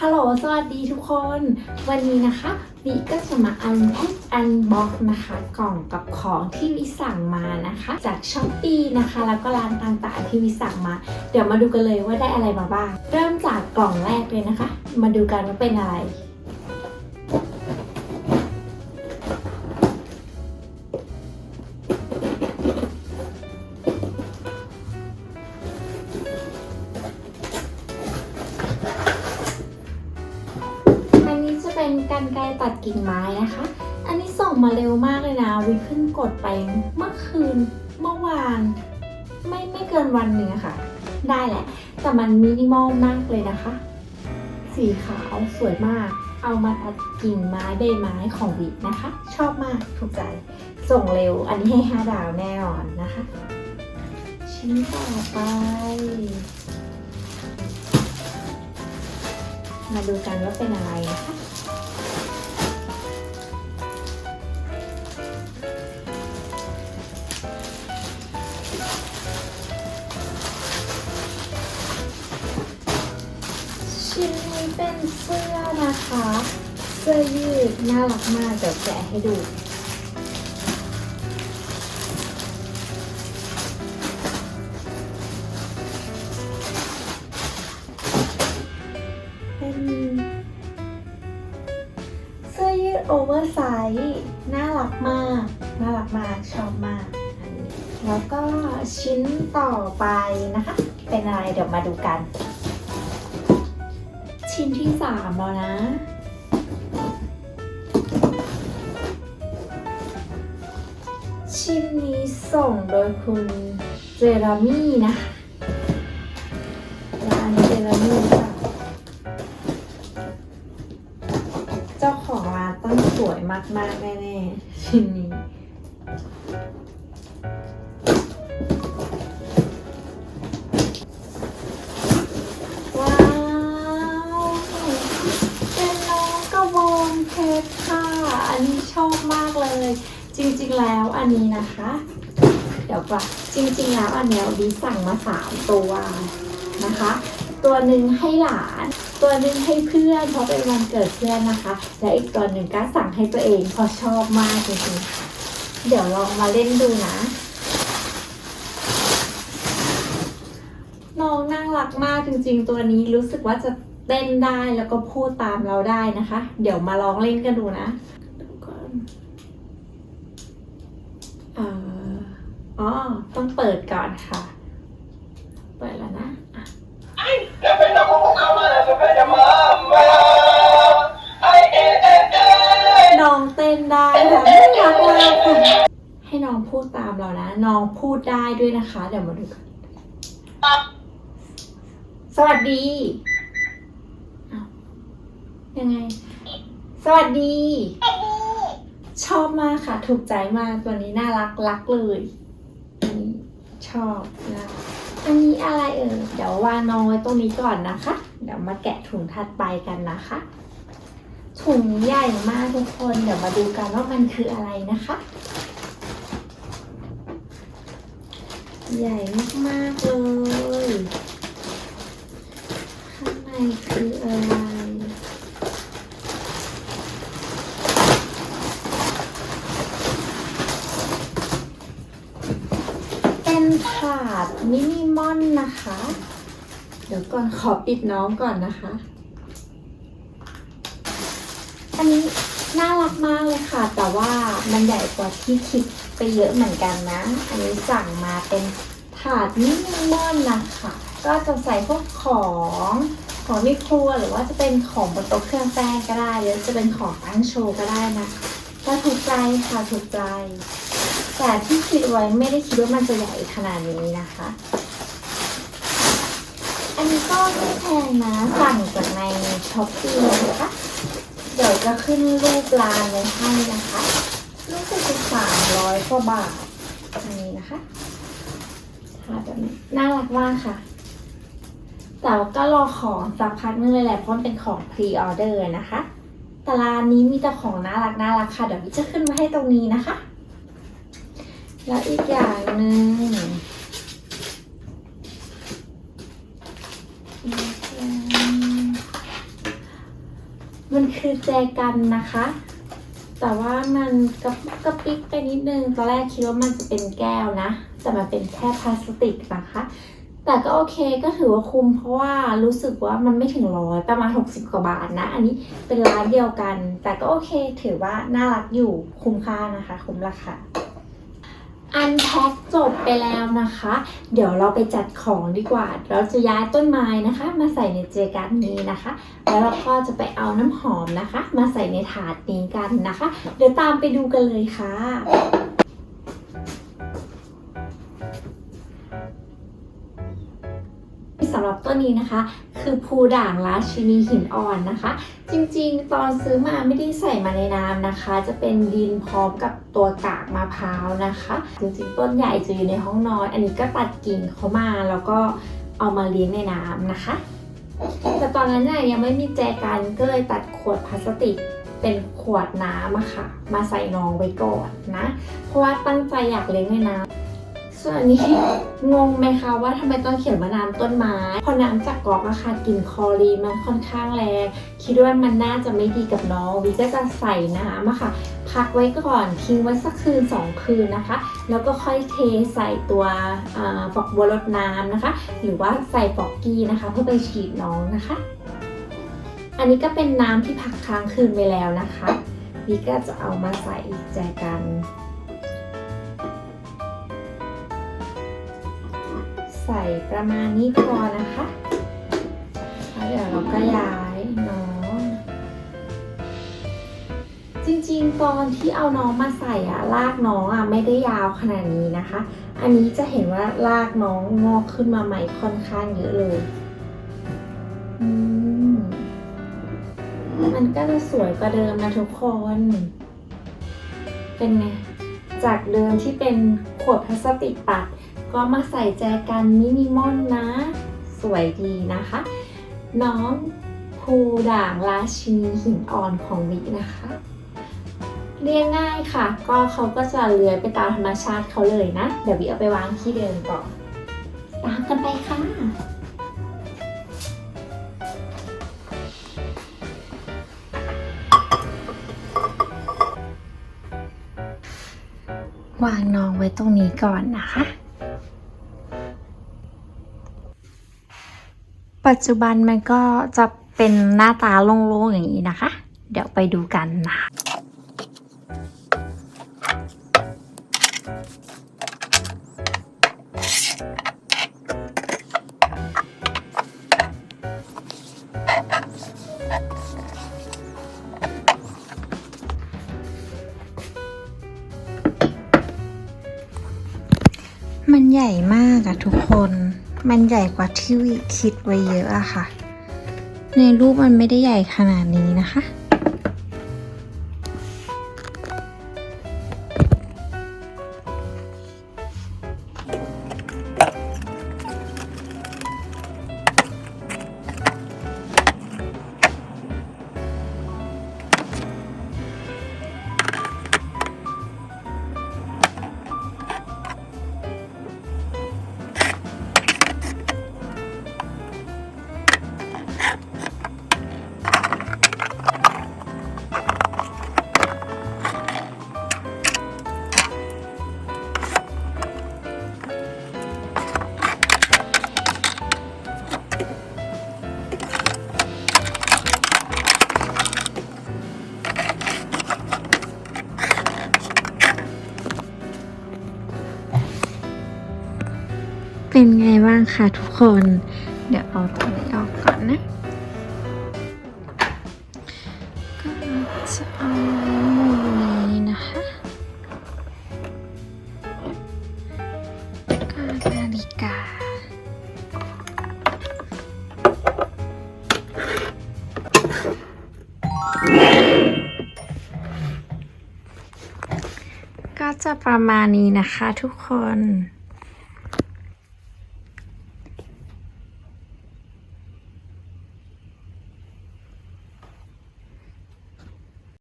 ฮัลโหล สวัสดีทุกคน วันนี้นะคะวิก็จะมาอันแพ็คอันบ็อกนะคะ กล่องกับของที่วิสั่งมานะคะ จากช้อปปีนะคะ แล้วก็ร้านต่างๆที่วิสั่งมา เดี๋ยวมาดูกันเลยว่าได้อะไรมาบ้าง เริ่มจากกล่องแรกเลยนะคะ มาดูกันว่าเป็นอะไร เป็นกันไกรตัดกิ่งไม้นะคะ อันนี้ส่งมาเร็วมากเลยนะ วิเพิ่งกดไปเมื่อคืนเมื่อวาน ไม่ไม่เกินวันหนึ่งอะค่ะ ได้แหละ แต่มันมินิมอลมากเลยนะคะ สีขาวสวยมาก เอามาตัดกิ่งไม้ใบไม้ของวินะคะ ชอบมากถูกใจ ส่งเร็วอันนี้ให้ห้าดาวแน่นอนนะคะ ชิ้นต่อไปมาดูกันว่าเป็นอะไรนะคะ ชิ้นนี้เป็นเสื้อนะคะ เสื้อยืดน่ารักมากเดี๋ยวแกะให้ดู เป็นเสื้อยืดโอเวอร์ไซส์น่ารักมาก น่ารักมากชอบมากอันนี้แล้วก็ชิ้นต่อไปนะคะ เป็นอะไรเดี๋ยวมาดูกัน ชิ้นที่สามแล้วนะ ชิ้นนี้ส่งโดยคุณเจเรมี่นะร้านเจเรมี่ค่ะเจ้าของร้านต้องสวยมากๆแน่ๆชิ้นนี้ ว้าว เป็นน้องกระบองเพชรค่ะ อันนี้ ชอบมากเลย จริงๆแล้วอันนี้นะคะ เดี๋ยวก่อนจริงๆแล้วอันเนี้ยดีสั่งมาสามตัวนะคะ ตัวหนึ่งให้หลาน ตัวหนึ่งให้เพื่อนเพราะเป็นวันเกิดเพื่อนนะคะ และอีกตัวหนึ่งก็สั่งให้ตัวเองเพราะชอบมากจริงๆเดี๋ยวลองมาเล่นดูนะน้องน่ารักมากจริง ๆ ตัวนี้รู้สึกว่าจะเต้นได้แล้วก็พูดตามเราได้นะคะ เดี๋ยวมาลองเล่นกันดูนะดูก่อนเอ่ออ๋อ ต้องเปิดก่อนค่ะ เปิดแล้วนะอะ Napenda kukukamata napenda mama Ai eh eh eh น้องเต้นได้ค่ะน่ารักมากค่ะให้น้องพูดตามเรานะ น้องพูดได้ด้วยนะคะ เดี๋ยวมาดูกัน สวัสดี ยังไง สวัสดี ชอบมากค่ะ ถูกใจมากตัวนี้น่ารักรักเลยชอบนะอันนี้อะไรเอ่ยเดี๋ยววางน้องไว้ตรงนี้ก่อนนะคะ เดี๋ยวมาแกะถุงถัดไปกันนะคะ ถุงใหญ่มากทุกคน เดี๋ยวมาดูกันว่ามันคืออะไรนะคะ ใหญ่มากๆเลย ข้างในคืออะไร เป็นถาด มินิมอนนะคะ เดี๋ยวก่อนขอปิดน้องก่อนนะคะ อันนี้น่ารักมากเลยค่ะ แต่ว่ามันใหญ่กว่าที่คิดไปเยอะเหมือนกันนะ อันนี้สั่งมาเป็นถาดมินิมอนนะคะ ก็จะใส่พวกของของในครัวหรือว่าจะเป็นของบนโต๊ะเครื่องแป้งก็ได้ หรือจะเป็นของตั้งโชว์ก็ได้นะก็ถูกใจค่ะถูกใจ แต่ที่คิดไว้ไม่ได้คิดว่ามันจะใหญ่ขนาดนี้นะคะ อันนี้ก็ไม่แพงนะสั่งจากในช้อปปี้นะคะเดี๋ยวจะขึ้นรูปร้านไว้ให้นะคะรู้สึกจะสามร้อยกว่าบาทอันนี้นะคะถาแบบนี้น่ารักมากค่ะ แต่ก็รอของสักพักนึงเลยแหละเพราะเป็นของพรีออเดอร์นะคะ แต่ร้านนี้มีแต่ของน่ารักน่ารักค่ะ เดี๋ยววิจะขึ้นมาให้ตรงนี้นะคะ แล้วอีกอย่างหนึ่งอีกอย่างคือแจกันนะคะ แต่ว่ามันกระกระปิกไปนิดนึง ตอนแรกคิดว่ามันจะเป็นแก้วนะ แต่มันเป็นแค่พลาสติกนะคะ แต่ก็โอเคก็ถือว่าคุ้มเพราะว่ารู้สึกว่ามันไม่ถึงร้อยประมาณ 60 กว่าบาทนะ อันนี้เป็นร้านเดียวกัน แต่ก็โอเค ถือว่าน่ารักอยู่คุ้มค่านะคะ คุ้มราคา อันแพ็คจบไปแล้วนะคะ เดี๋ยวเราไปจัดของดีกว่า เราจะย้ายต้นไม้นะคะ มาใส่ในเจกันนี้นะคะ แล้วเราก็จะไปเอาน้ำหอมนะคะ มาใส่ในถาดนี้กันนะคะ เดี๋ยวตามไปดูกันเลยค่ะสำหรับต้นนี้นะคะ คือภูด่างราชินีหินอ่อนนะคะ จริงๆ ตอนซื้อมาไม่ได้ใส่มาในน้ำนะคะ จะเป็นดินพร้อมกับตัวกากมะพร้าวนะคะ จริงๆ ต้นใหญ่จะอยู่ในห้องนอน อันนี้ก็ตัดกิ่งเขามาแล้วก็เอามาเลี้ยงในน้ำนะคะ แต่ตอนนั้นน่ะยังไม่มีแจกันก็เลยตัดขวดพลาสติกเป็นขวดน้ำอะค่ะ มาใส่น้องไว้ก่อนนะ เพราะว่าตั้งใจอยากเลี้ยงในน้ำ ส่วนอันนี้งงไหมคะว่าทำไมต้องเขียนว่าน้ำต้นไม้พราะน้ำจากก๊อกอะค่ะกลิ่นคอรีนมันค่อนข้างแรงคิดว่ามันน่าจะไม่ดีกับน้องวิก็จะใส่น้ำอะค่ะ พักไว้ก่อนทิ้งไว้สักคืนสองคืนนะคะ แล้วก็ค่อยเทใส่ตัวอาฝักบัวรดน้ำนะคะ หรือว่าใส่ฟอกกี้นะคะ เพื่อไปฉีดน้องนะคะ อันนี้ก็เป็นน้ำที่พักค้างคืนไปแล้วนะคะวิก็จะเอามาใส่แจกัน ใส่ประมาณนี้พอนะคะแล้วเดี๋ยวเราก็ย้ายน้อง จริงๆตอนที่เอาน้องมาใส่อะลากน้องอะไม่ได้ยาวขนาดนี้นะคะ อันนี้จะเห็นว่าลากน้องงอกขึ้นมาใหม่ค่อนข้างเยอะเลยอืมมันก็จะสวยกว่าเดิมนะทุกคน เป็นไง จากเดิมที่เป็นขวดพลาสติกตัก ก็มาใส่แจกันมินิมอลนะ สวยดีนะคะ น้องภูด่างราชินีหินอ่อนของวินะคะ เรียงง่ายค่ะ ก็เขาก็จะเลื้อยไปตามธรรมชาติเขาเลยนะ เดี๋ยววิเอาไปวางที่เดิมก่อนตามกันไปค่ะวางน้องไว้ตรงนี้ก่อนนะคะ ปัจจุบันมันก็จะเป็นหน้าตาโล่งๆอย่างนี้นะคะ เดี๋ยวไปดูกันนะมันใหญ่มากอะทุกคน มันใหญ่กว่าที่วิคิดไว้เยอะอะค่ะ ในรูปมันไม่ได้ใหญ่ขนาดนี้นะคะ ไงบ้างคะทุกคน เดี๋ยวเอาตัวนี้ออกก่อนนะก็จะเอามุมนี้นะคะก็นาฬิกาก็จะประมาณนี้นะคะทุกคน